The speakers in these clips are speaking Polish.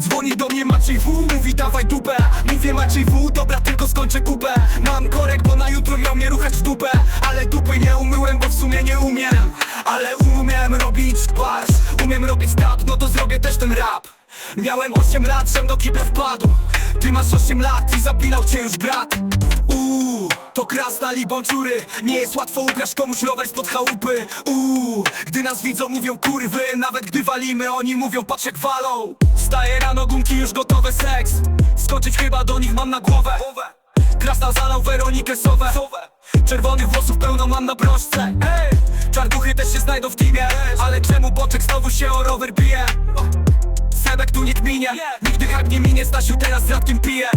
Dzwoni do mnie Maciej W, mówi dawaj dupę. Mówię Maciej W, dobra tylko skończę kupę. Mam korek, bo na jutro miał mnie ruchać w dupę. Ale dupy nie umyłem, bo w sumie nie umiem. Ale umiem robić barsz Umiem robić tap, no to zrobię też ten rap. Miałem 8 lat, żem do kibla wpadł. Ty masz 8 lat i zapinał cię już brat. Uuu, to krasnali bączury Nie jest łatwo ukraść komuś rower spod chałupy. Uuu, gdy nas widzą mówią kurwy Nawet gdy walimy oni mówią patrz jak walą Staję rano gumki już gotowe seks. Skoczyć chyba do nich mam na głowę. Krasnal zalał Weronikę Sowę. Czerwonych włosów pełno mam na broszce. Ej, czarnuchy też się znajdą w teamie. Ale czemu Boczek znowu się o rower bije? Sebek tu nie kminie Nigdy jak nie minie Stasiu teraz z radkiem pije.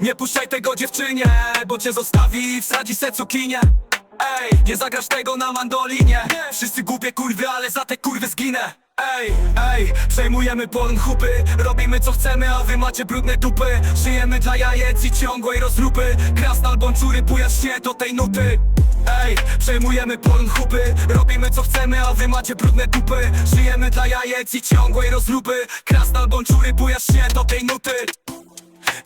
Nie puszczaj tego dziewczynie Bo cię zostawi i wsadzi se cukinię Ej, nie zagrasz tego na mandolinie. Wszyscy głupie kurwy, ale za te kurwy zginę Ej, ej, przejmujemy pornhupy Robimy co chcemy, a wy macie brudne dupy. Żyjemy dla jajec i ciągłej rozrupy. Krasnal bączury, bujasz się do tej nuty Ej, przejmujemy pornhupy Robimy co chcemy, a wy macie brudne dupy. Żyjemy dla jajec i ciągłej rozrupy. Krasnal bączury, bujasz się do tej nuty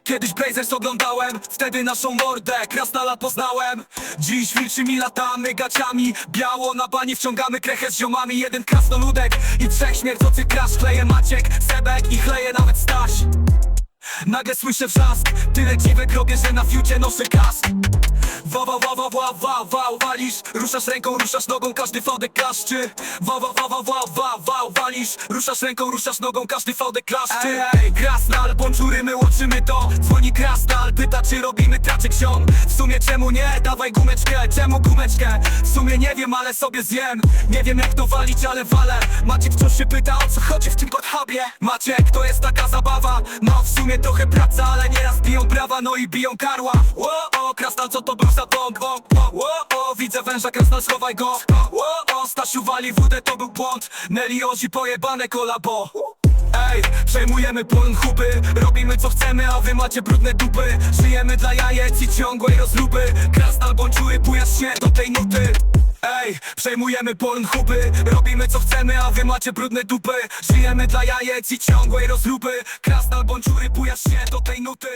Kiedyś Blazers oglądałem, wtedy naszą mordę Krasnala poznałem. Dziś wilczymi latamy gaciami Biało na bani wciągamy krechę z ziomami. Jeden krasnoludek i trzech śmierdzących krasz Chleje Maciek, Sebek i chleje nawet Staś. Nagle słyszę wrzask Tyle dziwek robię, że na fiucie noszę kask Wa, wa, wa, wa, wa, wa, wa, walisz Ruszasz ręką, ruszasz nogą, każdy fałdek klaszczy Wa, wa, wa, wa, wa, wa, wa, walisz Ruszasz ręką, ruszasz nogą, każdy fałdek klaszczy Ej, ej, krasnal, bączury, my łączymy to Dzwoni krasnal, pyta czy robimy traczek ziom W sumie czemu nie, dawaj gumeczkę, czemu gumeczkę W sumie nie wiem, ale sobie zjem Nie wiem jak to walić, ale walę Maciek wciąż się pyta o co chodzi w tym podhubie Maciek, to jest taka zabawa No sumie trochę praca, ale nieraz biją brawa No i biją karła. Ło, o, krasnal, co to był za bąk, Ło, o, widzę węża, krasnal, schowaj go. Ło, o, Stasiu wali wódę, to był błąd. Nelly Ozi pojebane kolabo Ej, przejmujemy pornhuby Robimy co chcemy, a wy macie brudne dupy. Żyjemy dla jajec i ciągłej rozruby Krasnal bączury, bujasz się do tej nuty. Ej, przejmujemy pornhuby Robimy co chcemy, a wy macie brudne dupy. Żyjemy dla jajec i ciągłej rozruby Krasnal bączury, bujasz się do tej nuty